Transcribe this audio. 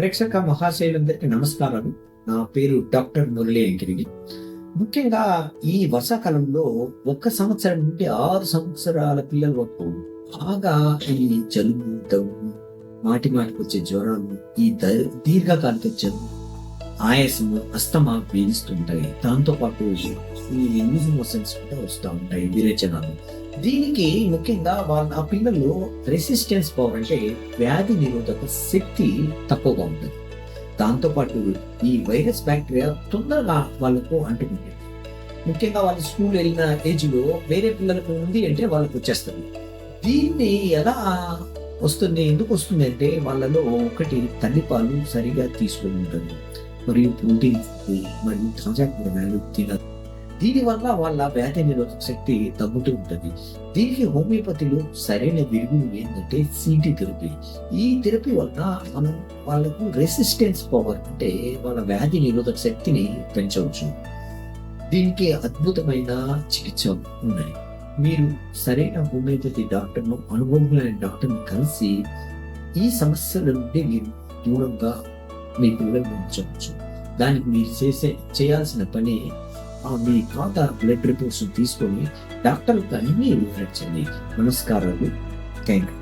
ప్రేక్షక మహాశైలందరికీ నమస్కారం నా పేరు డాక్టర్ మురళి వెంకిరెడ్డి ముఖ్యంగా ఈ వర్షాకాలంలో ఒక్క సంవత్సరం నుండి ఆరు సంవత్సరాల పిల్లల వరకు బాగా ఈ జలుబు దగ్గు మాటి మాటికి వచ్చే జ్వరాలు ఈ ద- దీర్ఘకాలిక జలుబు ఆయాసము అస్తమా పీడిస్తుంటాయి దాంతో పాటు ఈ లూజ్ మోషన్స్ కూడా వస్తూ ఉంటాయి విరేచనాలు. దీనికి ముఖ్యంగా వాళ్ళ ఆ పిల్లల్లో రెసిస్టెన్స్ పవర్ అంటే వ్యాధి నిరోధక శక్తి తక్కువగా ఉంటుంది. దాంతోపాటు ఈ వైరస్ బ్యాక్టీరియా తొందరగా వాళ్ళకు అంటుకుంటుంది. ముఖ్యంగా వాళ్ళు స్కూల్ వెళ్ళిన ఏజ్లో వేరే పిల్లలకు ఉంది అంటే వాళ్ళకు వచ్చేస్తుంది. దీన్ని ఎలా వస్తుంది ఎందుకు వస్తుంది అంటే వాళ్ళలో ఒకటి తల్లిపాలు సరిగా తీసుకుని ఉంటుంది మరియు ప్రోటీన్ మరియు తాజా కూరగాయలు తినదు దీనివల్ల వాళ్ళ వ్యాధి నిరోధక శక్తి తగ్గుతూ ఉంటుంది. దీనికి హోమియోపతిలో సరైన విరుగుడు ఏంటంటే సిటీ థెరపీ ఈ థెరపీ వల్ల మనం వాళ్ళకు రెసిస్టెన్స్ పవర్ అంటే వాళ్ళ వ్యాధి నిరోధక శక్తిని పెంచవచ్చు. దీనికి అద్భుతమైన చికిత్స ఉన్నాయి. మీరు సరైన హోమియోపతి డాక్టర్ను అనుభవమైన డాక్టర్ని కలిసి ఈ సమస్యల నుండి మీరు దూరంగా మీ పిల్లలు ఉంచవచ్చు. దానికి మీరు చేసే చేయాల్సిన పని మీ ఖాతా బ్లడ్ రిపోర్ట్స్ తీసుకొని డాక్టర్లకు అన్ని వివరించండి నమస్కారాలు. Thank you